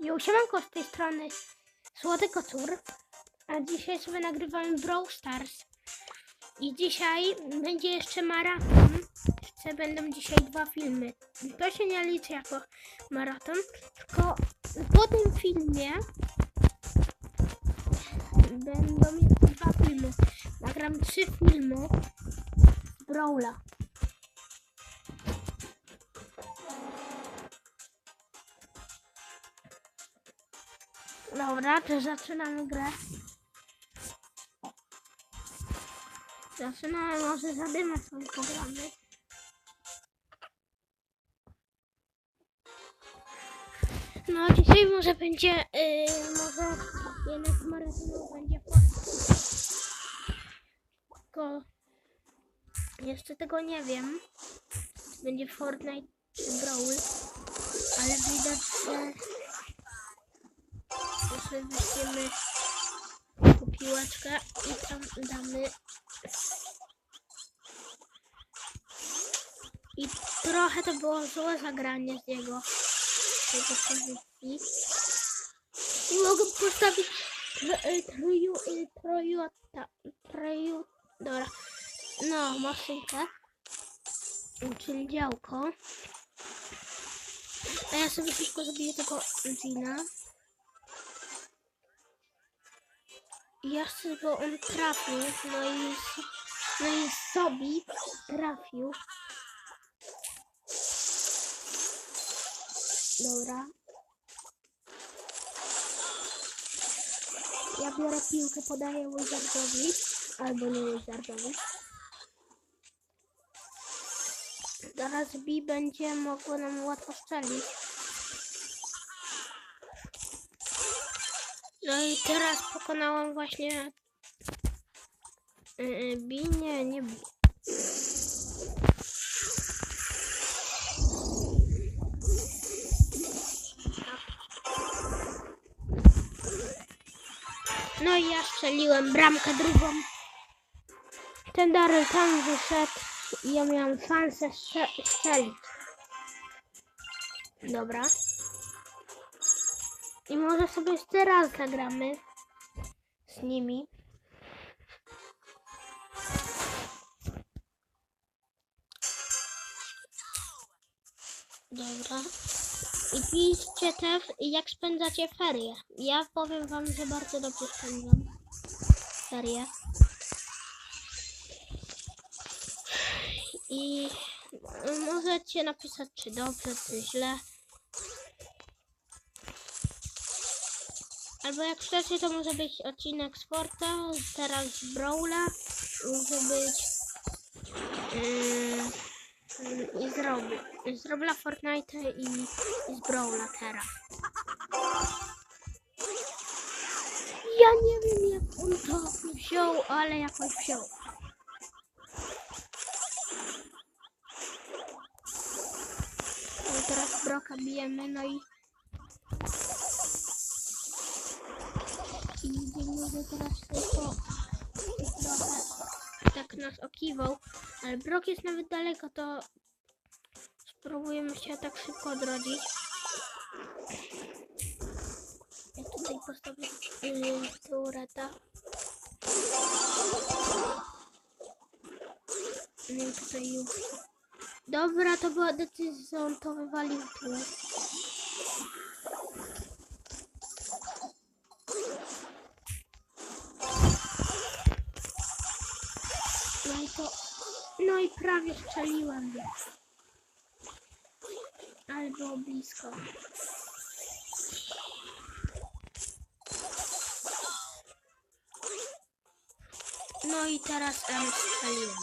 Jo, siemanko z tej strony Słody Kocur, a dzisiaj sobie nagrywamy Brawl Stars. I dzisiaj będzie jeszcze maraton. Jeszcze będą dzisiaj dwa filmy. To się nie liczy jako maraton, tylko po tym filmie będą dwa filmy. Nagram trzy filmy Brawla. Dobra, to zaczynamy grę. Zaczynamy, może zadymę sobie programy. No, dzisiaj może będzie, yy, może jednak maratonu będzie Fortnite. Tylko jeszcze tego nie wiem. Będzie Fortnite czy Brawl. Ale widać, że jeszcze weźmiemy i tam damy i trochę to było złe zagranie z jego z jego pozycji. I mogę postawić tr- troju, y, trojota troju, dobra. No maszynkę. Czyli działko. A ja sobie szybko zrobię tego Zina Ja chcę, bo on trafił, no i, no i sobie trafił. Dobra. Ja biorę piłkę, podaję Wizardowi, albo nie Wizardowi. Teraz B będzie mogło nam łatwo strzelić. No i teraz pokonałam właśnie yy, Bi, nie, nie. No i ja strzeliłem bramkę drugą. Ten Daryl tam wyszedł i ja miałam szansę strze- strzelić. Dobra. I może sobie jeszcze raz zagramy z nimi. Dobra. I piszcie też, jak spędzacie ferie. Ja powiem wam, że bardzo dobrze spędzam ferie. I możecie napisać, czy dobrze, czy źle. Albo jak chcecie, to może być odcinek z Forta, teraz Brawla, może być yy, i z Robla, z Robla Fortnite i, i z Brawla teraz. Ja nie wiem jak on to wziął, ale jakoś wziął. No i teraz Broka bijemy, no I widzimy, że teraz tylko trochę tak nas okiwał, ale Brok jest nawet daleko, to spróbujemy się tak szybko odrodzić. Ja tutaj postawię tureta. No tutaj już. Dobra, to była decyzja, on to wywalił tu. Prawie strzeliłem. Ale było blisko. No i teraz M strzeliłem.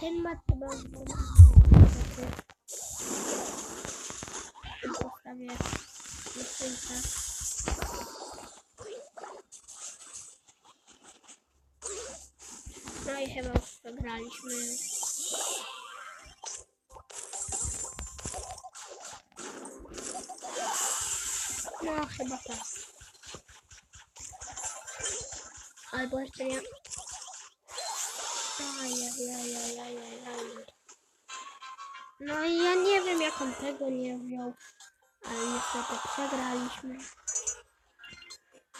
Ten ma chyba. No i chyba już przegraliśmy. No chyba tak. Albo jeszcze nie. No i ja nie wiem jak on tego nie wziął. Ale niestety przegraliśmy.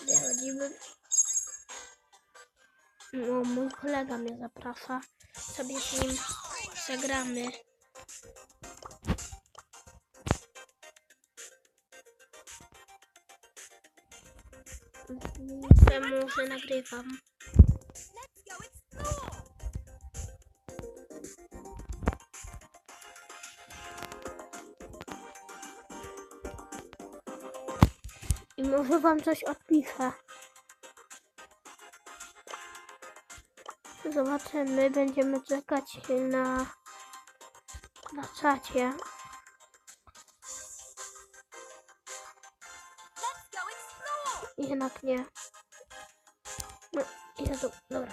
Wychodzimy. No, mój kolega mnie zaprasza. Sobie z nim zagramy. Temu, że nagrywam. I może wam coś odpiszę. Zobaczymy, będziemy czekać na, na czacie. Jednak nie. No, Jezu, dobra.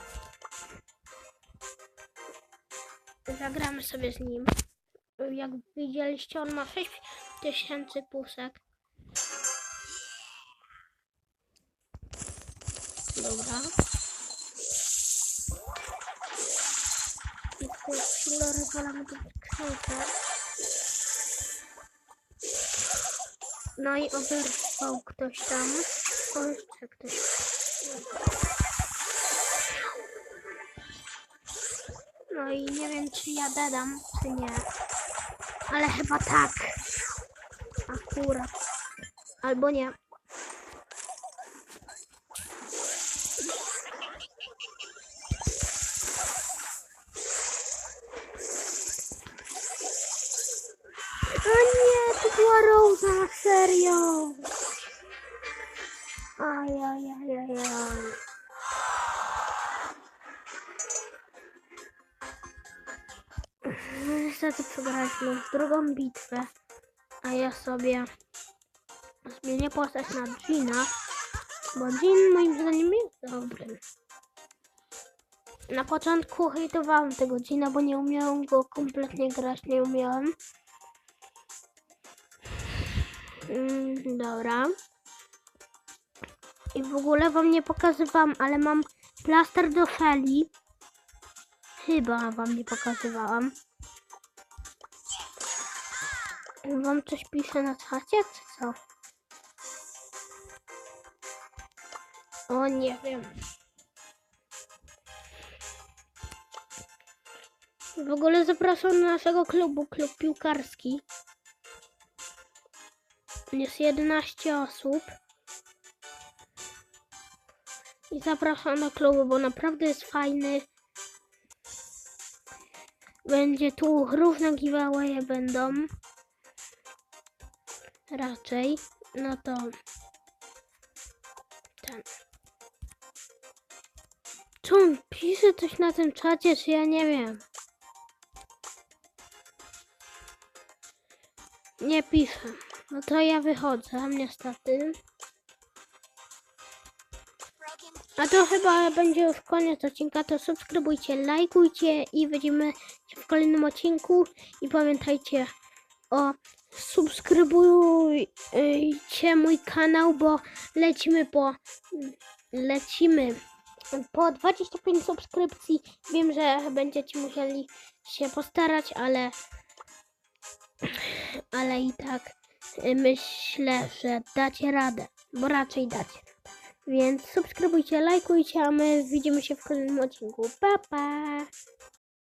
Zagramy sobie z nim. Jak widzieliście, on ma 6000 pusek. Dobra. Chwilę rozwalamy tę skrzynkę. No i oberwał ktoś tam. O, jeszcze ktoś. No i nie wiem, czy ja dadam, czy nie. Ale chyba tak. Akurat. Albo nie. O nie, to była Rosa, serio. Ajajajajaj. Niestety przegraliśmy drugą bitwę, a ja sobie zmienię postać na Gina, bo Jean moim zdaniem jest dobry. Na początku hejtowałam tego Gina, bo nie umiałam go kompletnie grać, nie umiałam. Mm, dobra. I w ogóle wam nie pokazywałam, ale mam plaster do Feli. Chyba wam nie pokazywałam. Wam coś pisze na czacie, czy co? O, nie wiem. W ogóle zapraszam do naszego klubu, klub piłkarski. Jest 11 osób. I zapraszam do klubu, bo naprawdę jest fajny. Będzie tu różne giveawaye będą. Raczej. No to ten. Czy on pisze coś na tym czacie, czy ja nie wiem? Nie pisze. No to ja wychodzę, niestety. A to chyba będzie już koniec odcinka, to subskrybujcie, lajkujcie i widzimy się w kolejnym odcinku. I pamiętajcie o subskrybujcie mój kanał, bo lecimy po lecimy po 25 subskrypcji. Wiem, że będziecie musieli się postarać, ale ale i tak myślę, że dacie radę, bo raczej dacie. Więc subskrybujcie, lajkujcie, a my widzimy się w kolejnym odcinku. Pa, pa!